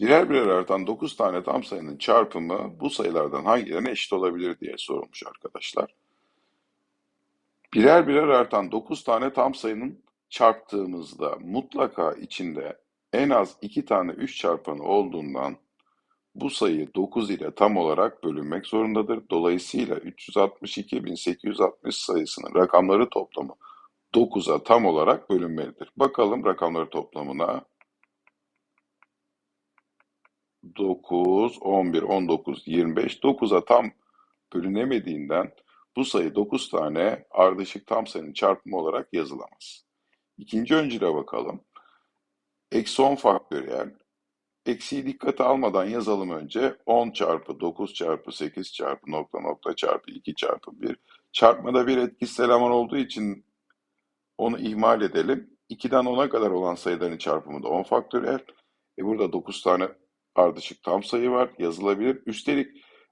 Birer birer artan 9 tane tam sayının çarpımı bu sayılardan hangilerine eşit olabilir diye sorulmuş arkadaşlar. Birer birer artan 9 tane tam sayının çarptığımızda mutlaka içinde en az 2 tane 3 çarpanı olduğundan bu sayı 9 ile tam olarak bölünmek zorundadır. Dolayısıyla 362.860 sayısının rakamları toplamı 9'a tam olarak bölünmelidir. Bakalım rakamları toplamına. 9, 11, 19, 25. 9'a tam bölünemediğinden bu sayı 9 tane ardışık tam sayının çarpımı olarak yazılamaz. İkinci öncüle bakalım. Eksi 10 faktöriyel. Eksiği dikkate almadan yazalım önce. 10 çarpı 9 çarpı 8 çarpı nokta nokta çarpı 2 çarpı 1. Çarpmada bir etkisiz eleman olduğu için onu ihmal edelim. 2'den 10'a kadar olan sayıların çarpımı da 10 faktöriyel. E burada 9 tane ardışık tam sayı var. Yazılabilir. Üstelik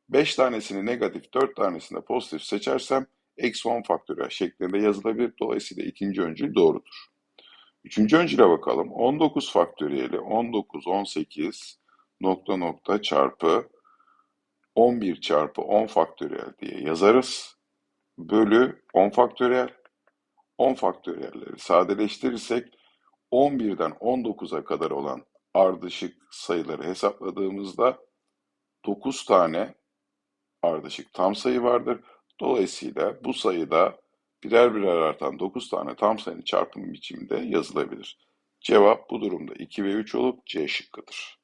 5 tanesini negatif, 4 tanesini de pozitif seçersem eksi 10 faktöriyel şeklinde yazılabilir. Dolayısıyla ikinci öncül doğrudur. Üçüncü öncüle bakalım. 19 faktöriyeli 19, 18 nokta nokta çarpı 11 çarpı 10 faktöriyel diye yazarız. Bölü 10 faktöriyel. 10 faktöriyelleri sadeleştirirsek 11'den 19'a kadar olan ardışık sayıları hesapladığımızda 9 tane ardışık tam sayı vardır. Dolayısıyla bu sayıda birer birer artan 9 tane tam sayının çarpımı biçiminde yazılabilir. Cevap bu durumda 2 ve 3 olup C şıkkıdır.